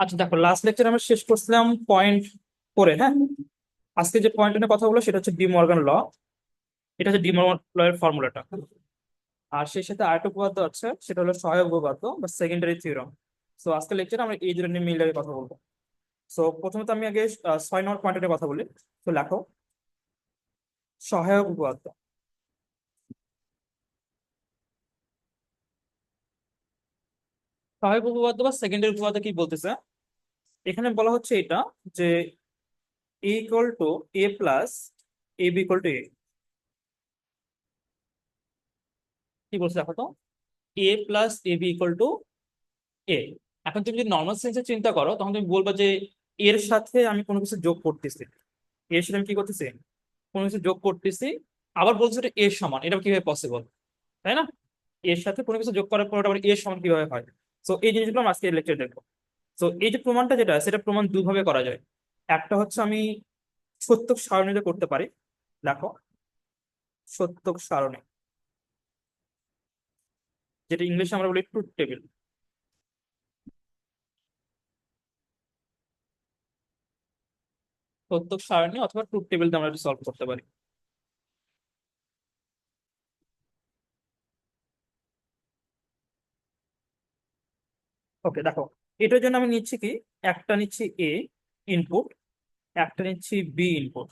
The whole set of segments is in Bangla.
আচ্ছা দেখো লাস্ট লেকচার আমরা শেষ করছিলাম পয়েন্ট করে হ্যাঁ? আজকে যে পয়েন্ট নিয়ে কথা বলব সেটা হচ্ছে ডি মর্গান ল। এটা হচ্ছে ডি মর্গান ল এর ফর্মুলাটা। আর সেই সাথে আরেকটা উপপাদ্য আছে, সেটা হলো সহায়ক উপপাদ্য বা সেকেন্ডারি থিওরাম সো আজকে লেকচারে আমরা এই দুটো নিয়ে মিলে কথা বলব। সো প্রথমত আমি আগে ছয় নম্বর পয়েন্টের কথা বলি। তো লেখো। সহায়ক উপপাদ্য। সহায়ক উপপাদ্য বা সেকেন্ডারি উপপাদ্য কি বলতেছে? এখানে বলা হচ্ছে এটা যে A equal to A plus A B equal to A কি বলছে দেখো তো? A plus A B equal to A এখন তুমি যদি নর্মাল সেন্সে চিন্তা করো, তখন তুমি বলবা যে এর সাথে আমি কোনো কিছু যোগ করতেছি। এর সাথে আমি কি করতেছি? কোনো কিছু যোগ করতেছি। আবার বলছে এটা এর সমান। এটা কীভাবে পসিবল তাই না? এর সাথে কোনো কিছু যোগ করার পর আবার এর সমান কীভাবে হয়? তো এই জিনিসগুলো আমরা আজকে লেকচার দেখব। তো এই যে প্রমাণটা যেটা, সেটা প্রমাণ দুভাবে করা যায়। একটা হচ্ছে আমি সত্যক সারণীতে করতে পারি, দেখো। সত্যক সারণী। যেটা ইংলিশে আমরা বলি ট্রুথ টেবিল সত্যক সারণী অথবা ট্রুথ টেবিল আমরা সলভ করতে পারি। ওকে দেখো। এটার জন্য আমি নিচ্ছি কি? একটা নিচ্ছি এ ইনপুট একটা নিচ্ছি বি ইনপুট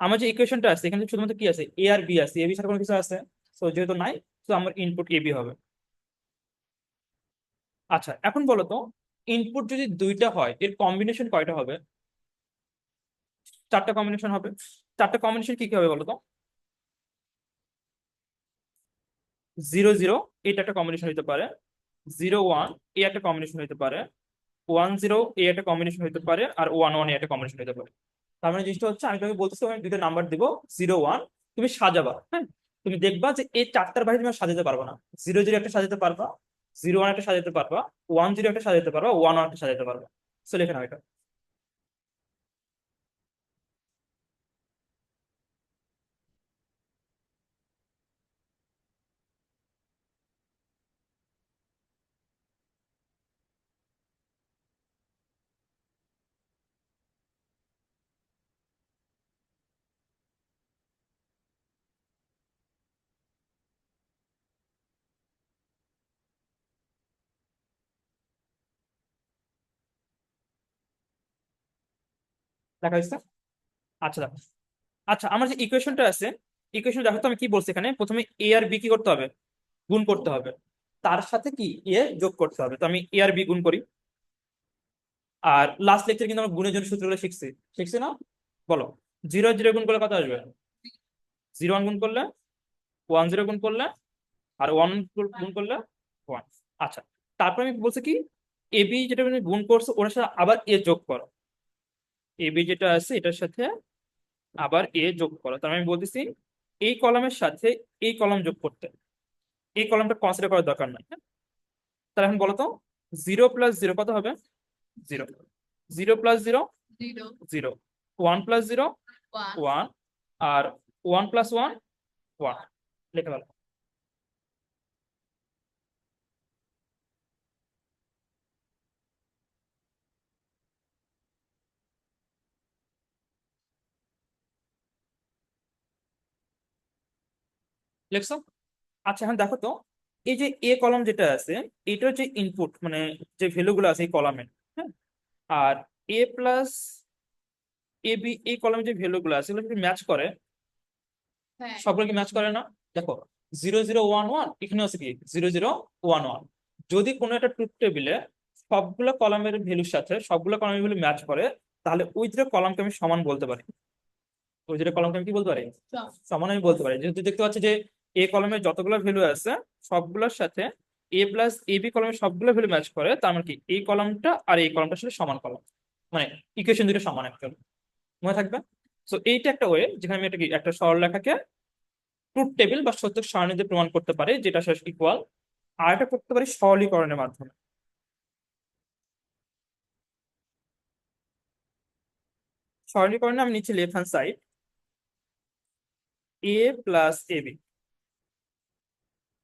আমার যে ইকুয়েশনটা আছে, এখানে শুধুমাত্র কি আছে? এ আর বি আছে। এ বি ছাড়া কোনো কিছু আছে? তো যেহেতু নাই তো আমার ইনপুট এ বি হবে। আচ্ছা এখন বলো তো ইনপুট যদি দুইটা হয়, এর কম্বিনেশন কয়টা হবে? চারটা কম্বিনেশন হবে। চারটা কম্বিনেশন কি কি হবে বলো তো? জিরো জিরো এটা একটা কম্বিনেশন হতে পারে। জিরো ওয়ান এ একটা কম্বিনেশন হতে পারে। ওয়ান জিরো এ একটা কম্বিনেশন হতে পারে আর ওয়ান ওয়ান এ একটা কম্বিনেশন হতে পারে। তার মানে জিনিসটা হচ্ছে, আমি তোমাকে বলতেছি, আমি দুটো নাম্বার দিব, জিরো ওয়ান, তুমি সাজাবা হ্যাঁ? তুমি দেখবা যে এই চারটার বাইরে তুমি সাজাতে পারবে না। জিরো জিরো একটা সাজাতে পারবা, জিরো ওয়ান একটা সাজাতে পারবা, ওয়ান জিরো একটা সাজাতে পারবা, ওয়ান ওয়ান একটা সাজাতে পারবা। সো লেখে নাও এটা। দেখা হয়েছে? আচ্ছা দেখো। আচ্ছা আমার যে ইকুয়েশনটা আছে ইকুয়েশন দেখো তো আমি কি বলছি এখানে? প্রথমে এ আর বি কি করতে হবে? গুণ করতে হবে। তার সাথে কি? এ যোগ করতে হবে। তো আমি এ আর বি গুণ করি। আর লাস্ট লেকচার কিন্তু আমরা গুণের জন্য সূত্রগুলো শিখছি। শিখছি না? বলো। জিরো জিরো গুণ করলে কত আসবে? জিরো ওয়ান গুণ করলে ওয়ান জিরো গুণ করলে আর ওয়ান গুণ করলে ওয়ান আচ্ছা তারপর আমি বলছি কি? এ বি যেটা গুণ করছ, ওটার সাথে আবার এ যোগ করো। এ বি যেটা আছে এটার সাথে আবার এ যোগ করো। তার মানে আমি বলতেছি এই কলামের সাথে এই কলাম যোগ করতে। এই কলামটা কনসিডার করার দরকার নাই হ্যাঁ? তাহলে এখন বলো তো জিরো প্লাস জিরো কত হবে? Zero zero plus zero zero one plus zero one আর ওয়ান প্লাস ওয়ান ওয়ান লিখে ফেলো। লিখছো? আচ্ছা এখন দেখো তো এই যে এ কলাম যেটা আছে এটার যে ইনপুট মানে যে ভ্যালু গুলো আছে এই কলামে হ্যাঁ? আর এ প্লাস এ বি এই কলামে যে ভ্যালু গুলো আছে এগুলো যদি ম্যাচ করে হ্যাঁ। সবগুলো কি ম্যাচ করে না? দেখো জিরো জিরো ওয়ান ওয়ান এখানে আছে কি? জিরো জিরো ওয়ান ওয়ান যদি কোনো একটা ট্রুথ টেবিলে সবগুলো কলামের ভ্যালুর সাথে সবগুলো কলামের ভ্যালু ম্যাচ করে তাহলে ওই দুটো কলামকে আমি সমান বলতে পারি। ওই দুটো কলামকে আমি কি বলতে পারি? সমান আমি বলতে পারি। যেহেতু দেখতে পাচ্ছি যে এ কলমে যতগুলো ভ্যালু আছে, সবগুলোর সাথে এ প্লাস এ বি কলমের সবগুলো ভ্যালু ম্যাচ করে, তার মানে কি? এই কলমটা আর এই কলমটার সাথে সমান কলম মানে ইকুয়েশন দুটো সমান একচুয়ালি মনে থাকবে? সো এইটা একটা ওয়ে যেখানে আমি একটা কি একটা সরলরেখাকে ট্রুথ টেবিল বা সত্য সারণীতে প্রমাণ করতে পারি, যেটা শেষ ইকুয়াল আর এটা করতে পারি সরলীকরণের মাধ্যমে। সরলীকরণে আমি নিচ্ছি left hand side A plus A B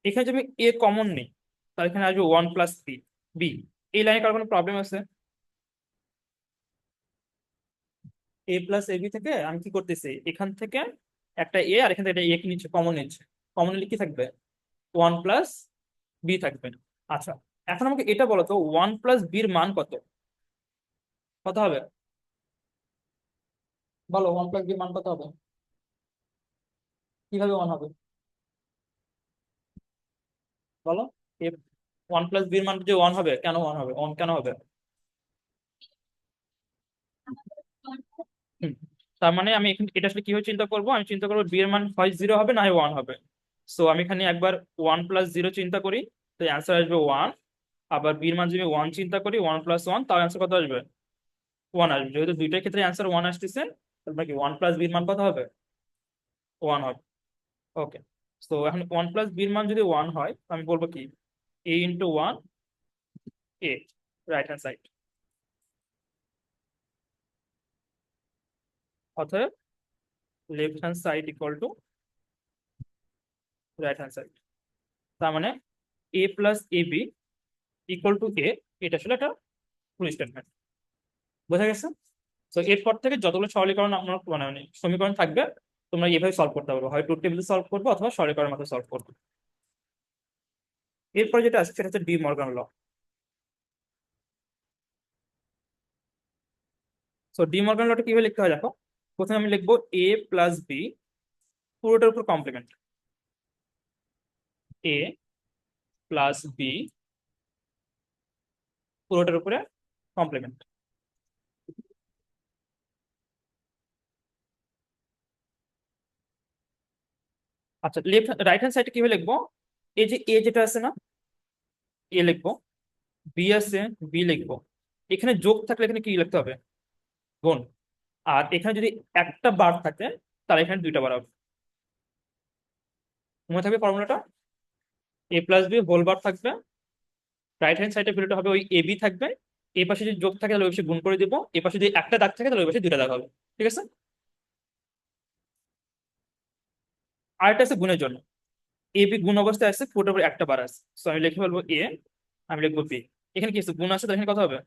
এখানে যদি আমি এ কমন নেই, তাহলে এখানে আসবে ওয়ান প্লাস থ্রি বি এই লাইনে কারও কোনো প্রবলেম আছে? এ প্লাস এবি থেকে আমি কি করতেছি? এখান থেকে একটা এ আর এখান থেকে একটা এ কি নিচ্ছে কমন নিচ্ছে। কমন নিলে কি থাকবে? ওয়ান প্লাস বি থাকবে। আচ্ছা এখন আমাকে এটা বলো তো ওয়ান প্লাস বির মান কত? কত হবে? বলো ওয়ান প্লাস বির মান কত হবে? কীভাবে ওয়ান হবে? বলো। ওয়ান প্লাস বির মান যে ওয়ান হবে, কেন ওয়ান হবে? ওয়ান কেন হবে? তার মানে আমি এখানে এটা আসলে কীভাবে চিন্তা করব? আমি চিন্তা করব বি এর মান হয় জিরো হবে, না ওয়ান হবে। সো আমি এখানে একবার ওয়ান প্লাস জিরো চিন্তা করি তো অ্যান্সার আসবে ওয়ান আবার বি এর মান যদি ওয়ান চিন্তা করি ওয়ান প্লাস ওয়ান তার অ্যান্সার কত আসবে? ওয়ান আসবে। যেহেতু দুইটার ক্ষেত্রে অ্যান্সার ওয়ান আসতেছে তারপরে কি ওয়ান প্লাস বির মান কত হবে? ওয়ান হবে। ওকে তো এখন ওয়ান প্লাস বির মান যদি ওয়ান হয় আমি বলব কি? A into one A right hand side অতএব left hand side equal to right hand side তার মানে A plus A B equal to A এটা আসলে একটা ফুল স্টেটমেন্ট বোঝা গেছে? তো এরপর থেকে যতগুলো সরলীকরণ আপনার মানে মানে সমীকরণ থাকবে তোমরা এভাবে সলভ করতে পারবে। হয় টু টেবিলে সলভ করবে অথবা সরলীকরণ মাত্র সলভ করবে। এরপর যেটা আছে সেটা হচ্ছে De Morgan law so De Morgan লটা কীভাবে লিখতে হয় দেখো? প্রথমে আমি লিখব এ প্লাস বি পুরোটার উপর কমপ্লিমেন্ট এ প্লাস বি পুরোটার উপরে কমপ্লিমেন্ট আচ্ছা লেফট রাইট হ্যান্ড সাইডে কীভাবে লিখব? এই যে এ যেটা আছে না এ লিখব। বি আছে বি লিখব। এখানে যোগ থাকলে এখানে কি লিখতে হবে? গুণ। আর এখানে যদি একটা বার থাকে, তাহলে এখানে দুইটা বার হবে। মনে থাকবে ফর্মুলাটা A plus B whole bar থাকবে। রাইট হ্যান্ড সাইডে ভ্যালুটা হবে ওই এ বি থাকবে। এই পাশে যদি যোগ থাকে, তাহলে ওই পাশে গুণ করে দিব। এই পাশে যদি একটা দাগ থাকে, তাহলে ওই পাশে দুইটা দাগ হবে। ঠিক আছে? আরেকটা আছে গুণের জন্য। এ বি গুণ অবস্থায় আছে, পুরোটার উপর একটা বার আছে। সো আমি লিখে বলব এ আমি লিখব বি এখানে কি আছে? গুণ আছে, তো এখানে কত হবে?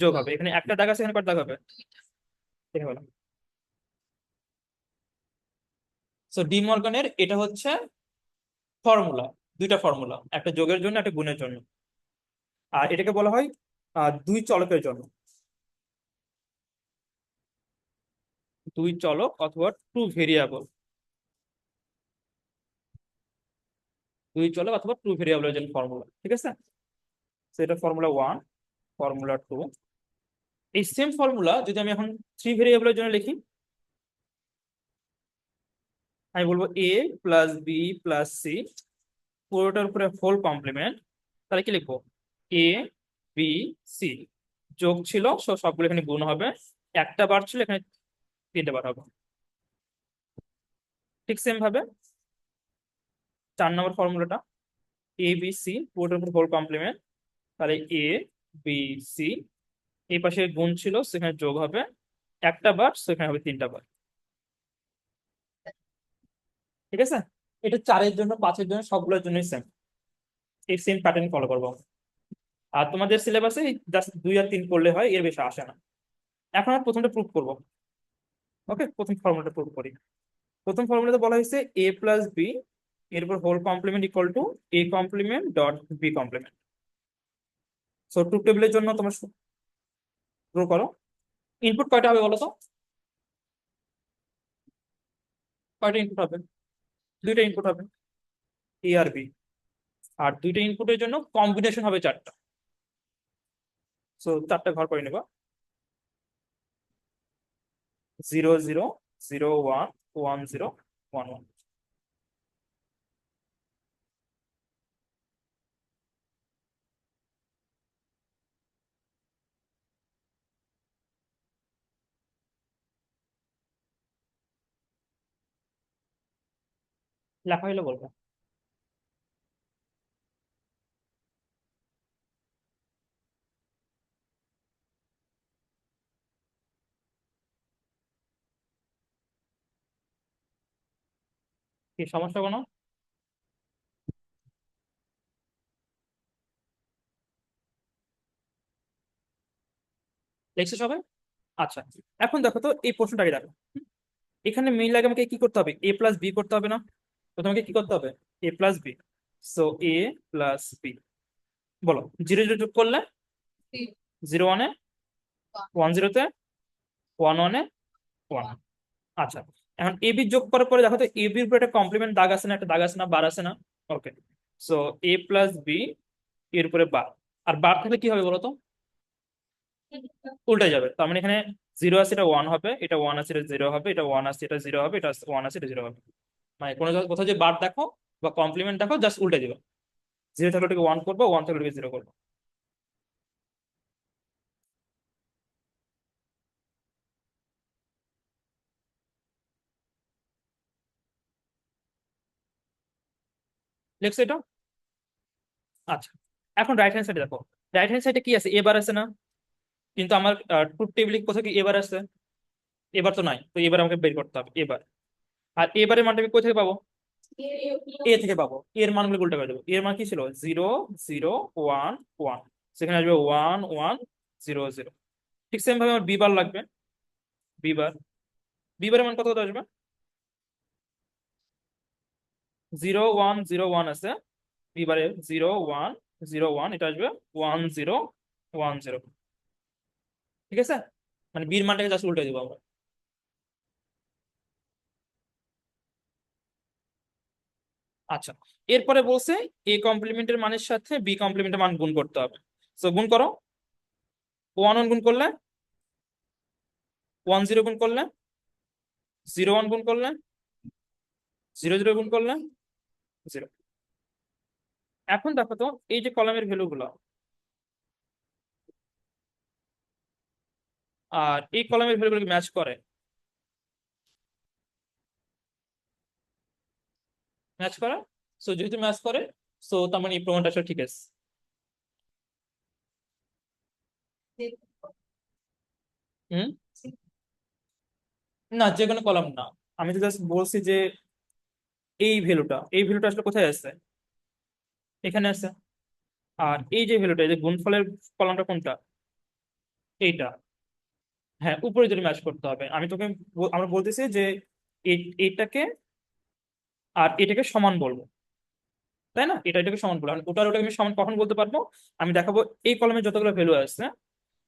যোগ হবে। এখানে একটা দাগ আছে, এখানে কত দাগ হবে? দেখে বললাম সো ডি মর্গানের এটা হচ্ছে ফর্মুলা, দুইটা ফর্মুলা, একটা যোগের জন্য, একটা গুণের জন্য। আর এটাকে বলা হয় দুই চলকের জন্য। দুই চলক অথবা টু ভেরিয়েবল দুই চলক অথবা টু ভেরিয়েবলের জন্য ফর্মুলা ঠিক আছে? সেটা ফর্মুলা ওয়ান ফর্মুলা টু এই সেম ফর্মুলা যদি আমি এখন থ্রি ভেরিয়েবলের জন্য লিখি, আমি বলব A plus B plus C পুরোটার উপরে হোল কমপ্লিমেন্ট তাহলে কি লিখব? এ বি সি যোগ ছিল সবগুলো এখানে গুণ হবে, একটা বার ছিল, এখানে তিনটে বার হবে। ঠিক সেম ভাবে চার নম্বর ফর্মুলাটা এ বি সি পুরোটার উপর হোল কমপ্লিমেন্ট তাহলে এ বি সি এই পাশে গুণ ছিল, সেখানে যোগ হবে একটা বার, সেখানে হবে তিনটা বার। ঠিক আছে? এটা চারের জন্য, পাঁচের জন্য, সবগুলোর জন্যই সেম এই সেম প্যাটার্ন ফলো করব আর তোমাদের সিলেবাসে জাস্ট দুই আর তিন করলে হয়, এর বেশি আসে না। এখন আর প্রথমটা প্রুভ করব। ওকে প্রথম ফর্মুলাটা প্রুভ করি। প্রথম ফর্মুলাতে বলা হয়েছে এ প্লাস বি এরপর whole complement equal to A complement dot B complement so two টেবিলের জন্য তোমরা ড্র করো। ইনপুট কয়টা হবে বলো তো কয়টা ইনপুট হবে? দুইটা ইনপুট হবে। এ আর বি আর দুইটা ইনপুটের জন্য কম্বিনেশন হবে চারটা। সো চারটা ঘর করে নেবা। Zero zero zero one one zero one one লেখা হইলে বলব। কি, সমস্যা কোনো? লিখছে সবাই? আচ্ছা এখন দেখো তো এই প্রশ্নটাকে দেখো? এখানে মেইন লাগে আমাকে কি করতে হবে? এ প্লাস বি করতে হবে না? তো তোমাকে কি করতে হবে? A plus B so A plus B বলো জিরো জিরো যোগ করলে? জিরো ওয়ানে ওয়ান জিরোতে ওয়ান ওয়ানে ওয়ান আচ্ছা এখন এ বি যোগ করার পরে দেখো তো এ বির উপরে একটা কমপ্লিমেন্ট দাগ আছে না, একটা দাগ আছে না, বার আছে না? Okay so A plus B এর উপরে বার. আর বার থাকলে কি হবে বলো তো? উল্টে যাবে। তার মানে এখানে জিরো আছে, এটা ওয়ান হবে, এটা ওয়ান আছে, এটা জিরো হবে, এটা ওয়ান আছে, এটা জিরো হবে, এটা ওয়ান আছে, এটা জিরো হবে। মানে কোনো কোথাও যে বার দেখো বা কমপ্লিমেন্ট দেখো জাস্ট উল্টে দিবে। জিরো থাকলে ওটাকে ওয়ান করব ওয়ান থাকলে ওটাকে জিরো করব। লিখছো এটা? আচ্ছা এখন রাইট হ্যান্ড সাইডে দেখো। রাইট হ্যান্ড সাইডে কি আছে? এবার আছে না? কিন্তু আমার ট্রুথ টেবিলে কোথাও কি এবার আছে? এবার তো নাই। তো এবার আমাকে বের করতে হবে এবার আর এবারের মানটা আমি কোথা থেকে পাবো? এ থেকে পাবো। এর মানগুলো উল্টা করে দেবো। এর মান কি ছিল? জিরো জিরো ওয়ান ওয়ান সেখানে আসবে ওয়ান ওয়ান জিরো জিরো ঠিক সেম ভাবে আমার বি বার লাগবে। বি বার। বি বারের মান কত কত আসবে? জিরো ওয়ান জিরো ওয়ান আছে। বি বারে জিরো ওয়ান জিরো ওয়ান এটা আসবে ওয়ান জিরো ওয়ান জিরো ঠিক আছে? মানে বির মানটাকে জাস্ট উল্টে দিব আমরা। আচ্ছা এরপরে বলছে এ কমপ্লিমেন্টের মানের সাথে বি কমপ্লিমেন্টের মান গুণ করতে হবে। সো গুণ করো। ওয়ান ওয়ান গুণ করলে? ওয়ান জিরো গুণ করলে? জিরো ওয়ান গুণ করলে? জিরো জিরো গুণ করলে? জিরো এখন দেখো তো, এই যে কলামের ভ্যালু গুলো, আর এই কলামের ভ্যালু গুলোকে ম্যাচ করে? ম্যাচ করে। সো যেহেতু ম্যাচ করে সো তার মানে এই প্রমাণটা আসলে ঠিক আছে। না, যে কোনো কলাম না। আমি তো জাস্ট বলছি যে, এই ভ্যালুটা এই ভ্যালুটা আসলে কোথায় আছে? এখানে আছে। আর এই যে ভ্যালুটা, এই যে গুণফলের কলামটা কোনটা? এইটা। হ্যাঁ উপরে যদি ম্যাচ করতে হবে। আমি তোকে আমরা বলতেছি যে, এই- এইটাকে আর এটাকে সমান বলব। তাই না? এটা এটাকে সমান বলব। ওটার ওটাকে আমি সমান কখন বলতে পারব? আমি দেখাবো এই কলমে যতগুলো ভ্যালু আছে,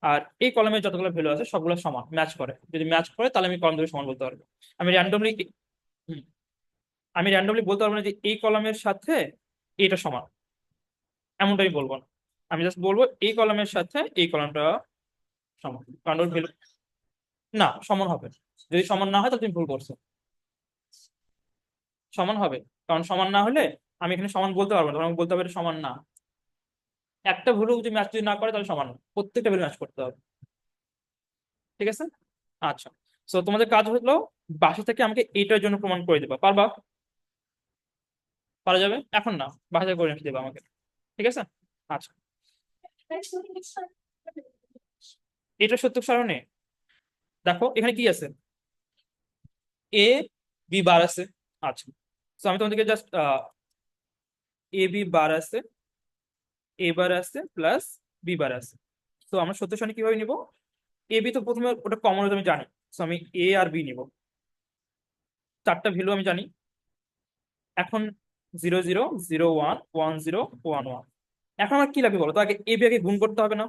আর এই কলমে যতগুলো ভ্যালু আছে, সবগুলো সমান ম্যাচ করে। যদি ম্যাচ করে, তাহলে আমি কলম দুটো সমান বলতে পারব। আমি র্যান্ডমলি আমি র্যান্ডমলি বলতে পারব না যে এই কলমের সাথে এটা সমান। এমনটা আমি বলব না। আমি জাস্ট বলব এই কলমের সাথে এই কলমটা সমান। কারণ ভ্যালু না, সমান হবে যদি সমান না হয়, তাহলে তুমি ভুল করছ। সমান হবে। কারণ সমান না হলে আমি এখানে সমান বলতে পারব না। আমাকে বলতে হবে এটা সমান না। একটা ভুলও যদি ম্যাচ যদি না করে তাহলে সমান প্রত্যেকটা ভ্যালু ম্যাচ করতে হবে। ঠিক আছে? আচ্ছা। সো তোমাদের কাজ হলো বাসা থেকে আমাকে এইটার জন্য প্রমাণ করে দেবা। পারবা? পারা যাবে? এখন না। বাসা থেকে করে দেবা আমাকে। ঠিক আছে? আচ্ছা। এটা সত্য সারণে? দেখো, এখানে কি আছে? এ, বি বার আছে। আচ্ছা। তো আমি তোমাদেরকে জাস্ট এ বি বার আছে এ বার আছে প্লাস বি বার আছে। তো আমরা সত্য সারণী কীভাবে নিব? এ বি তো প্রথমে ওটা কমন আমি জানি। তো আমি এ আর বি নিব। চারটা ভ্যালু আমি জানি। এখন zero zero zero one one zero one one এখন আমার কি লাগবে বলো? তো আগে এ বি আগে গুণ করতে হবে না।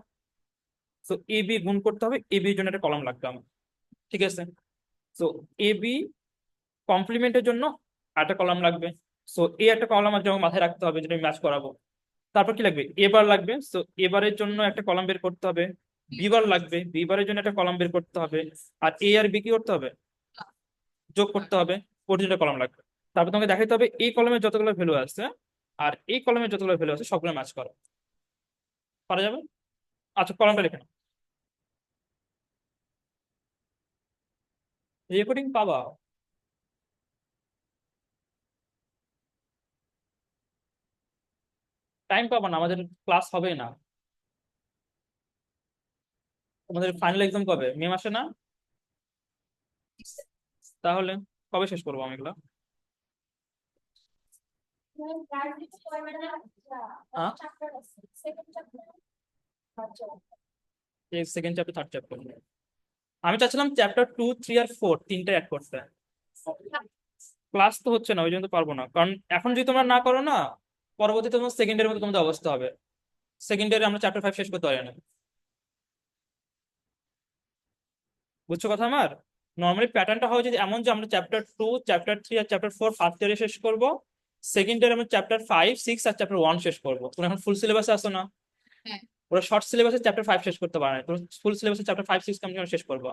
তো এ বি গুণ করতে হবে। এ বির জন্য একটা কলম লাগবে আমার। ঠিক আছে? সো এ বি কমপ্লিমেন্টের জন্য একটা কলাম লাগবে। সো এই একটা কলাম যেমন মাথায় রাখতে হবে, যেটা ম্যাচ করাবো। তারপর কি লাগবে? এবার লাগবে। সো এবারের জন্য একটা কলাম বের করতে হবে। বিবার লাগবে। বিবারের জন্য একটা কলাম বের করতে হবে। আর এ আর বি কি করতে হবে? যোগ করতে হবে। জন্য কলাম লাগবে। তারপর তোমাকে দেখাতে হবে, এই কলমের যতগুলো ভ্যালু আছে, আর এই কলমের যতগুলো ভ্যালু আছে, সবগুলো ম্যাচ করো। পারা যাবে? আচ্ছা কলমটা লিখে নাও। রেকর্ডিং পাবা? টাইম পাবা না, আমাদের ক্লাস হবে না। তোমাদের ফাইনাল এক্সাম কবে? মে মাসে না? তাহলে কবে শেষ করব আমি এগুলো? সেকেন্ড চ্যাপ্টার থার্ড আমি চাচ্ছিলাম চ্যাপ্টার টু থ্রি আর ফোর তিনটা অ্যাড করতে। ক্লাস তো হচ্ছে না, ওই জন্য তো পারব না। কারণ এখন যদি তোমরা না করো না পরবর্তীতে তোমার সেকেন্ড ইয়ারের মধ্যে তোমাদের অবস্থা হবে। সেকেন্ড ইয়ারে আমরা চ্যাপ্টার ফাইভ শেষ করতে পারি না। বুঝছ কথা আমার? নর্মালি প্যাটার্নটা হয় যে এমন যে আমরা চ্যাপ্টার টু চ্যাপ্টার থ্রি আর চ্যাপ্টার ফোর ফার্স্ট ইয়ারে শেষ করব সেকেন্ড ইয়ারে আমরা চ্যাপ্টার ফাইভ সিক্স আর চ্যাপ্টার ওয়ান শেষ করব। তোমরা এখন ফুল সিলেবাসে আসো না? হ্যাঁ। ওরা শর্ট সিলেবাসে চ্যাপ্টার ফাইভ শেষ করতে পারে না। তোমরা ফুল সিলেবাসে চ্যাপ্টার ফাইভ সিক্স কেমন শেষ করব।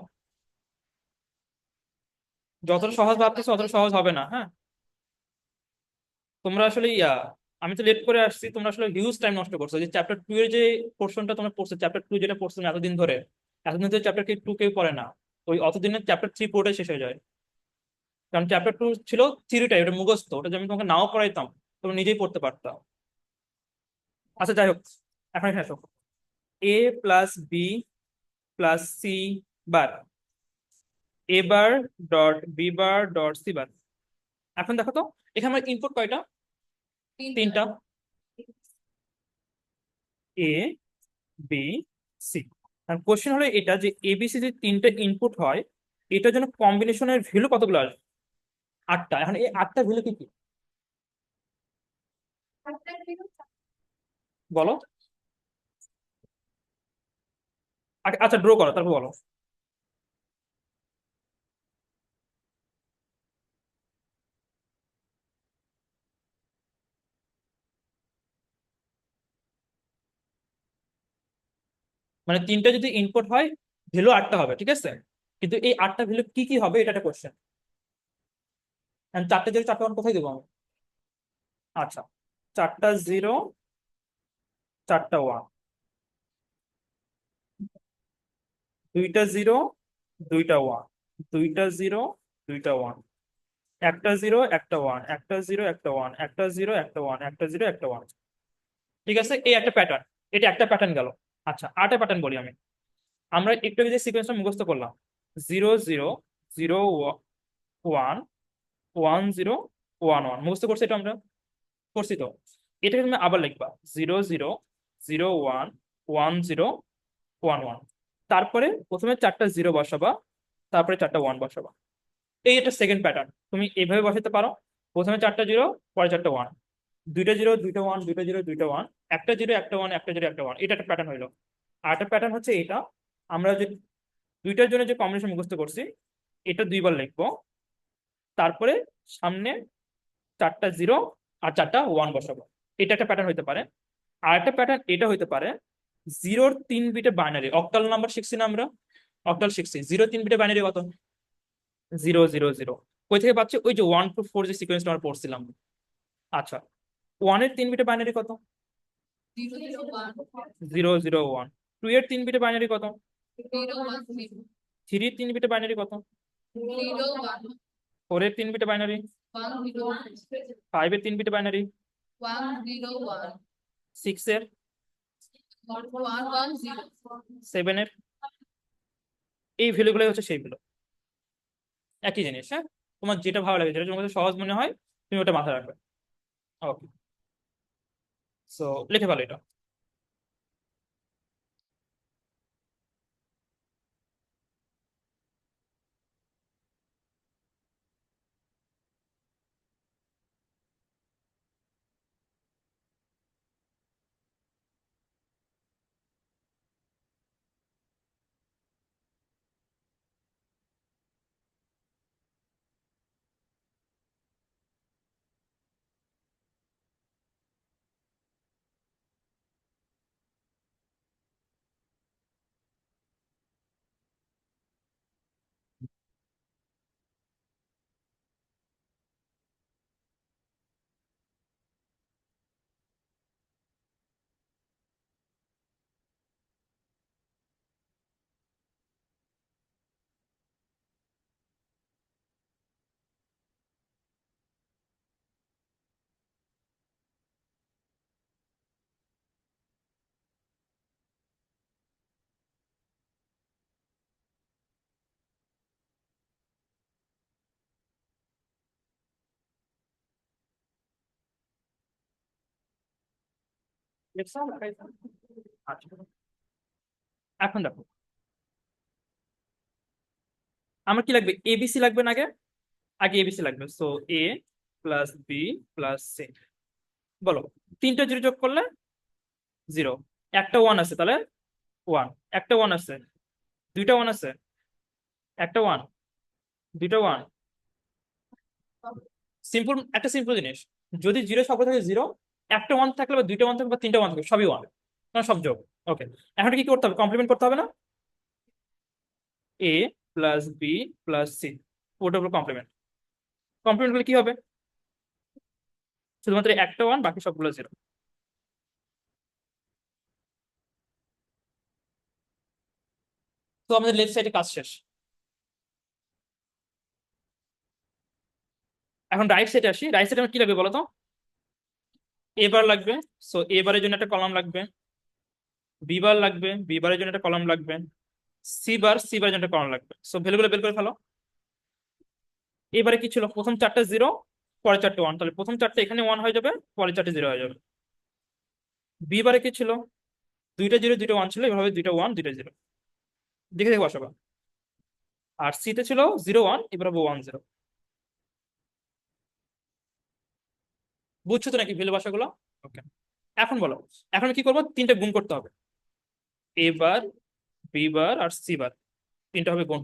যতটা সহজ ভাবতেছো অতটা সহজ হবে না হ্যাঁ? তোমরা আসলে ইয়া আমি তো লেট করে আসছি, তোমরা আসলে হিউজ টাইম নষ্ট করছ। যে চ্যাপ্টার টু এর যে পোর্শনটা তোমরা পড়ছো চ্যাপ্টার টু যেটা পড়ছো এতদিন ধরে এতদিন ধরে চ্যাপ্টার কি টু কেউ পড়ে না। ওই অতদিনের চ্যাপ্টার থ্রি পুরোটাই শেষ হয়ে যায়। কারণ চ্যাপ্টার টু ছিল থিওরিটাই ওটা মুখস্থ। ওটা আমি তোমাকে নাও পড়াইতাম, তোমরা নিজেই পড়তে পারতাম আচ্ছা যাই হোক, এখন এখানে আসো। A plus B plus C bar A bar dot B bar dot C bar এখন দেখো তো, এখানে আমার ইনপুট কয়টা? তিনটা। এ বি সি আর কোশ্চেন হলো এটা যে এবিসি যে তিনটা ইনপুট হয়, এটার জন্য কম্বিনেশনের ভ্যালু কতগুলো আসবে? আটটা। এখন এই আটটা ভ্যালু কি কি? বলো। আচ্ছা ড্র করো, তারপর বলো। মানে তিনটা যদি ইনপুট হয় ভ্যালু আটটা হবে, ঠিক আছে? কিন্তু এই আটটা ভ্যালু কি কি হবে, এটা একটা কোশ্চেন চারটে যদি চারটা ওয়ান কোথায় দেবো আমি আচ্ছা চারটা জিরো চারটা ওয়ান দুইটা জিরো দুইটা ওয়ান দুইটা জিরো দুইটা ওয়ান একটা জিরো একটা ওয়ান একটা জিরো একটা ওয়ান একটা জিরো একটা ওয়ান একটা জিরো একটা ওয়ান ঠিক আছে? এই একটা প্যাটার্ন এটা একটা প্যাটার্ন গেল। আচ্ছা আরেকটা প্যাটার্ন বলি আমি। আমরা একটু যে সিকোয়েন্সটা মুখস্থ করলাম zero zero zero one one zero one one মুখস্থ করছি এটা আমরা? করছি তো। এটাকে তুমি আবার লিখবা zero zero zero one one zero one one তারপরে প্রথমে চারটা জিরো বসাবা, তারপরে চারটা ওয়ান বসাবা। এই একটা সেকেন্ড প্যাটার্ন তুমি এইভাবে বসাতে পারো। প্রথমে চারটা জিরো পরে চারটা ওয়ান দুইটা জিরো, দুইটা ওয়ান, দুইটা জিরো, দুইটা ওয়ান, একটা জিরো, একটা ওয়ান, একটা জিরো, একটা ওয়ান, এটা একটা প্যাটার্ন হইল। আর একটা প্যাটার্ন হচ্ছে এটা। আমরা যে দুইটার জন্য যে কম্বিনেশন মুখস্থ করছি, এটা দুইবার লিখব। তারপরে সামনে চারটা জিরো আর চারটা ওয়ান বসাবো। এটা একটা প্যাটার্ন হইতে পারে। আর একটা প্যাটার্ন এটা হইতে পারে, জিরোর তিন বিটে বাইনারি অক্টাল নাম্বার শিখছি না আমরা। অক্টাল শিখছি। জিরো তিন বিটে বাইনারি কত? Zero zero zero. কই থেকে পাচ্ছি? ওই যে ওয়ান টু ফোর যে সিকোয়েন্সটা আমরা পড়ছিলাম। আচ্ছা ওয়ানের তিন বিটে বাইনারি কত? জিরো জিরো ওয়ান টু এর তিন বিটে বাইনারি কত? থ্রির তিন বিটে বাইনারি কত? ফোর এর তিন বিটে বাইনারি ফাইভ এর তিন বিটে বাইনারি সিক্স এর? সেভেন এর? এই ভ্যালুগুলোই হচ্ছে সেইগুলো একই জিনিস হ্যাঁ? তোমার যেটা ভালো লাগে, যেটা তোমার সহজ মনে হয়, তুমি ওটা মাথায় রাখবে। ওকে সো লিখে ভালো এটা। এখন দেখো। আমার কি লাগবে? এবিসি লাগবে না আগে? আগে এবিসি লাগবে। So A plus B plus C বলো, তিনটা জিরো যোগ করলে জিরো। একটা ওয়ান আছে, তাহলে ওয়ান একটা ওয়ান আছে, দুইটা ওয়ান আছে, একটা ওয়ান দুইটা ওয়ান সিম্পল একটা সিম্পল জিনিস। যদি জিরো সব থাকে, জিরো একটা ওয়ান থাকলে বা দুইটা ওয়ান থাকলে বা তিনটা ওয়ান থাকবে সবই ওয়ান কারণ সব যোগ। ওকে এখন কি করতে হবে? কমপ্লিমেন্ট করতে হবে না? A plus B plus C ওটার উপর কমপ্লিমেন্ট কমপ্লিমেন্ট করলে কি হবে? শুধুমাত্র একটা ওয়ান বাকি সবগুলো জিরো তো আমাদের লেফট সাইডে কাজ শেষ। এখন রাইট সাইডে আসি। রাইট সাইডে আমার কি লাগবে বলো তো? এ বার লাগবে সো এ বারের জন্য একটা কলাম লাগবে বি বার লাগবে বি বারের জন্য একটা কলাম লাগবে সি বার সি বারের জন্য একটা কলাম লাগবে। সো ভ্যালুগুলো বের করে ফেলো। এবারে কি ছিল? প্রথম চারটা জিরো পরের চারটে ওয়ান তাহলে প্রথম চারটে এখানে ওয়ান হয়ে যাবে, পরের চারটে জিরো হয়ে যাবে। বি বারে কি ছিল? দুইটা জিরো দুইটা ওয়ান ছিল, এভাবে দুইটা ওয়ান দুইটা জিরো দেখে দেখে বসাবা। আর সি তে ছিল জিরো ওয়ান এবার ওয়ান জিরো বুঝছ তো নাকি ভ্যালু বাসাগুলো ওকে এখন বলো এখন কি করব? তিনটা গুণ করতে হবে। এ বার বি বার আর সি বার। তিনটা হবে গুণ।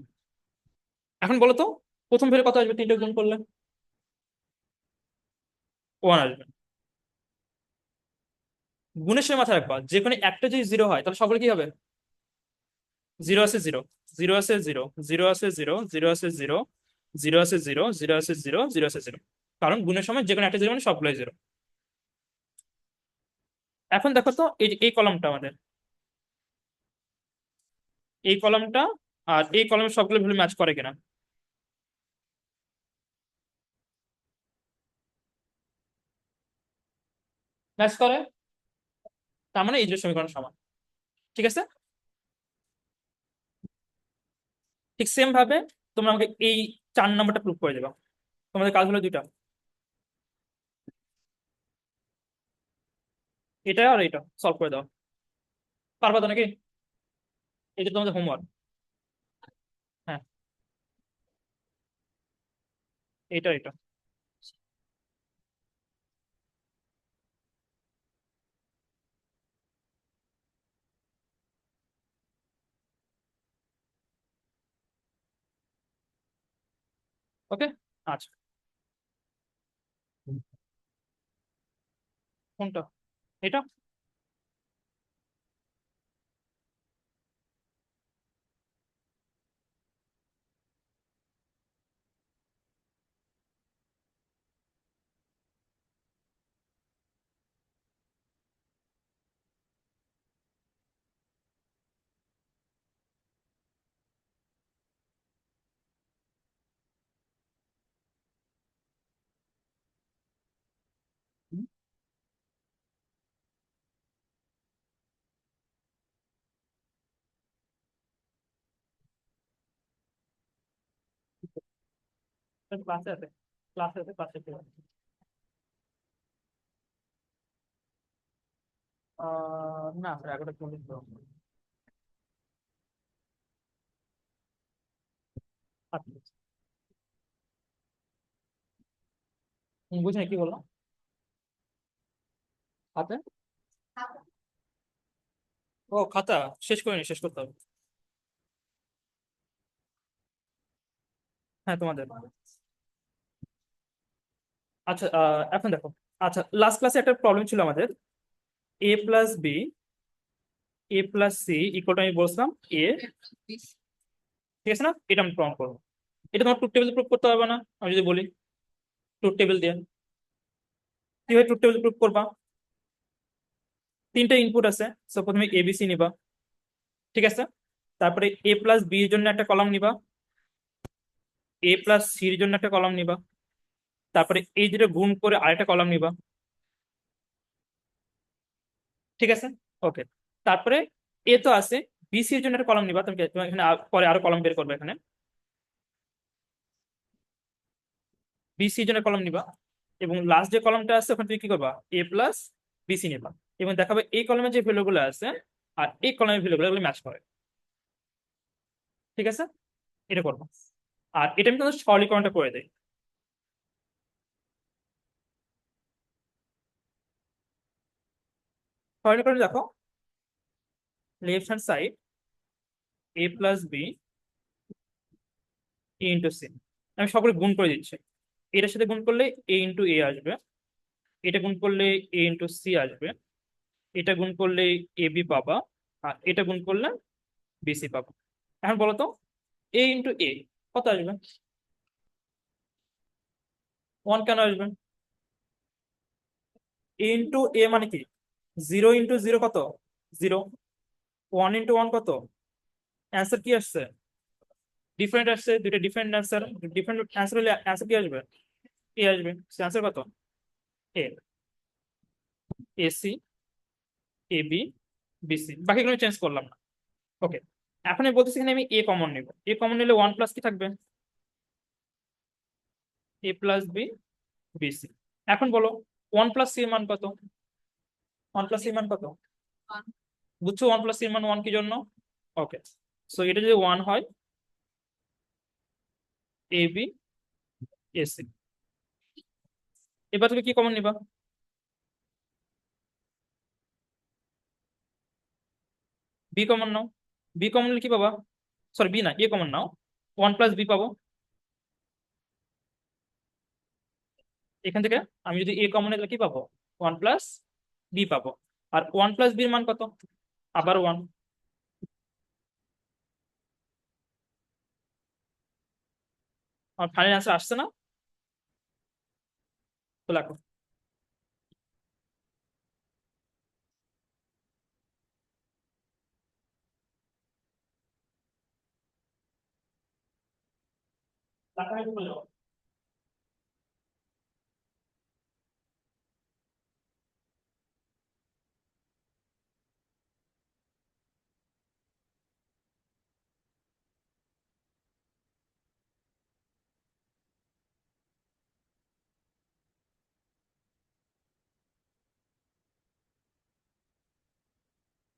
এখন বলো তো প্রথম ভ্যালু কত আসবে? তিনটা গুণ করলে? ওয়ান আসবে। গুণের সময় মাথায় রাখবা যে কোনো একটা যদি জিরো হয় তাহলে সকলে কি হবে? জিরো আছে জিরো জিরো আছে জিরো জিরো আছে জিরো জিরো আছে জিরো জিরো আছে জিরো জিরো আছে জিরো জিরো আছে জিরো কারণ গুণের সময় যে কোনো একটা জিরো মানে সবগুলোই জিরো এখন দেখো তো এই এই কলমটা আমাদের। এই কলমটা আর এই কলমের সবগুলো ভ্যালু ম্যাচ করে কিনা। ম্যাচ করে? তার মানে এই দুটো সমীকরণ সমান। ঠিক আছে? ঠিক সেম ভাবে তোমরা আমাকে এই চার নম্বরটা প্রুভ করে দেবা। তোমাদের কাজ হলো দুইটা। এটা আর এটা সলভ করে দাও। পারবা তো নাকি? এটা তোমাদের হোমওয়ার্ক হ্যাঁ। এটা এটা। ওকে আচ্ছা। কোনটা এটা ক্লাসে ক্লাসে না স্যার এগারোটা আচ্ছা কি বলল খাতা ও, খাতা, শেষ করিনি, শেষ করতে হবে। হ্যাঁ তোমাদের। আচ্ছা এখন দেখো। আচ্ছা লাস্ট ক্লাসে একটা প্রবলেম ছিল আমাদের। A plus B A plus C equal আমি বলছিলাম এ ঠিক আছে না? এটা আমি প্রমাণ করব। এটা তোমার ট্রুথ টেবিল প্রুভ করতে হবে না, আমি যদি বলি। ট্রুথ টেবিল দিয়ে। কীভাবে ট্রুথ টেবিল প্রুভ করবা? তিনটা ইনপুট আছে সো প্রথমে এবিসি নিবা। ঠিক আছে? তারপরে এ প্লাস বি এর জন্য একটা কলাম নিবা। এ প্লাস সির জন্য একটা কলাম নিবা। তারপরে এই দুটো গুণ করে আরেকটা কলাম নিবা। ঠিক আছে? ওকে তারপরে এ তো আছে বিসি এর জন্য একটা কলাম নিবা, তুমি এখানে পরে আরও কলাম বের করবে এখানে। বিসি এর জন্য কলাম নিবা, এবং লাস্ট যে কলামটা আছে, ওখানে তুমি কি করবা? এ প্লাস বিসি নিবা। এবং দেখাবে এই কলামে যে ভ্যালু গুলো আছে, আর এই কলামের ভ্যালু গুলো ম্যাচ করে। ঠিক আছে? এটা করব। আর এটা আমি কিন্তু সরলীকরণটা করে দেই। সরলীকরণ দেখো। Left hand side A plus B A into C আমি সকলে গুণ করে দিচ্ছি। এটার সাথে গুণ করলে এ ইন্টু এ আসবে। এটা গুণ করলে এ ইন্টু সি আসবে। এটা গুণ করলে এ বি পাবা। আর এটা গুণ করলে বিসি পাবা। এখন বলো তো এ ইন্টু এ কত আসবে? ওয়ান কেন আসবে? এ ইন্টু এ মানে কি? জিরো ইন্টু জিরো কত? জিরো। ওয়ান ইন্টু ওয়ান কত? অ্যান্সার কি আসছে? ডিফারেন্ট আসছে, দুইটা ডিফারেন্ট অ্যান্সার ডিফারেন্ট অ্যান্সার হলে অ্যান্সার কি আসবে? এ আসবে। অ্যান্সার কত? A AC A B BC বাকিগুলো চেঞ্জ করলাম না। ওকে এখন আমি বলতেছি এখানে আমি এ কমন নেব। এ কমন নিলে ওয়ান প্লাস কি থাকবে? এ প্লাস বি বিসি এখন বলো ওয়ান প্লাস সি এর মান কত? ওয়ান প্লাস সি মান কত. বুঝছ? ওয়ান প্লাস সি মান ওয়ান কি জন্য? ওকে সো এটা যদি ওয়ান হয় এ বি এসি এবার তুমি কি কমন নিবা? বি কমন নাও। বি কমন কি পাবা? সরি বি না এ কমন নাও। ওয়ান প্লাস বি পাবো। এখান থেকে আমি যদি এ কমন নিলে কি পাবো? ওয়ান প্লাস বি পাবো। আর ওয়ান প্লাস বির মান কত? আবার ওয়ান আমার ফাইনাল অ্যান্সার আসছে না? লেখা। হয়ে গেলো?